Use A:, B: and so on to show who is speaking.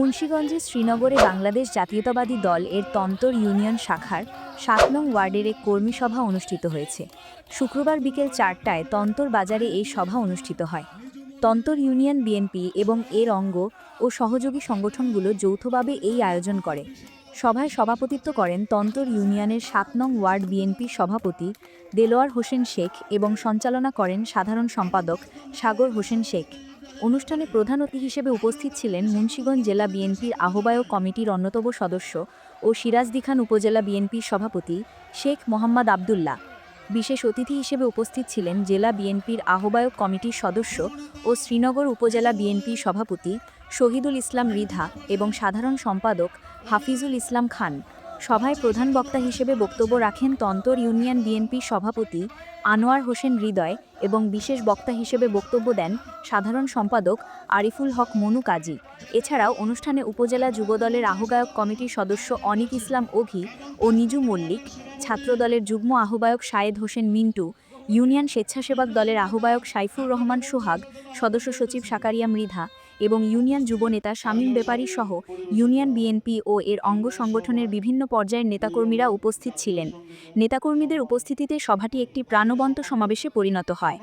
A: মুন্সীগঞ্জের শ্রীনগরে বাংলাদেশ জাতীয়তাবাদী দল এর তন্তর ইউনিয়ন শাখার সাত নং ওয়ার্ডের এক কর্মী সভা অনুষ্ঠিত হয়েছে। শুক্রবার বিকেল চারটায় তন্তর বাজারে এই সভা অনুষ্ঠিত হয়। তন্তর ইউনিয়ন বিএনপি এবং এর অঙ্গ ও সহযোগী সংগঠনগুলো যৌথভাবে এই আয়োজন করে। সভায় সভাপতিত্ব করেন তন্তর ইউনিয়নের সাত নং ওয়ার্ড বিএনপির সভাপতি দেলোয়ার হোসেন শেখ এবং সঞ্চালনা করেন সাধারণ সম্পাদক সাগর হোসেন শেখ। অনুষ্ঠানে প্রধান অতিথি হিসেবে উপস্থিত ছিলেন মুন্সিগঞ্জ জেলা বিএনপির আহ্বায়ক কমিটির অন্যতম সদস্য ও সিরাজদিখান উপজেলা বিএনপির সভাপতি শেখ মোহাম্মদ আবদুল্লাহ। বিশেষ অতিথি হিসেবে উপস্থিত ছিলেন জেলা বিএনপির আহ্বায়ক কমিটির সদস্য ও শ্রীনগর উপজেলা বিএনপির সভাপতি শহীদুল ইসলাম রিধা এবং সাধারণ সম্পাদক হাফিজুল ইসলাম খান। সভায় প্রধান বক্তা হিসেবে বক্তব্য রাখেন তন্তর ইউনিয়ন বিএনপির সভাপতি আনোয়ার হোসেন হৃদয় এবং বিশেষ বক্তা হিসেবে বক্তব্য দেন সাধারণ সম্পাদক আরিফুল হক মনু কাজী। এছাড়াও অনুষ্ঠানে উপজেলা যুবদলের আহ্বায়ক কমিটির সদস্য অনিক ইসলাম অঘি ও নিজু মল্লিক, ছাত্রদলের যুগ্ম আহ্বায়ক শায়েদ হোসেন মিন্টু, ইউনিয়ন স্বেচ্ছাসেবক দলের আহ্বায়ক সাইফুর রহমান সোহাগ, সদস্য সচিব সাকারিয়া মৃধা এবং ইউনিয়ন যুব নেতা শামীম বেপারী সহ ইউনিয়ন বিএনপি ও এর অঙ্গ সংগঠনের বিভিন্ন পর্যায়ের নেতাকর্মীরা উপস্থিত ছিলেন। নেতাকর্মীদের উপস্থিতিতে সভাটি একটি প্রাণবন্ত সমাবেশে পরিণত হয়।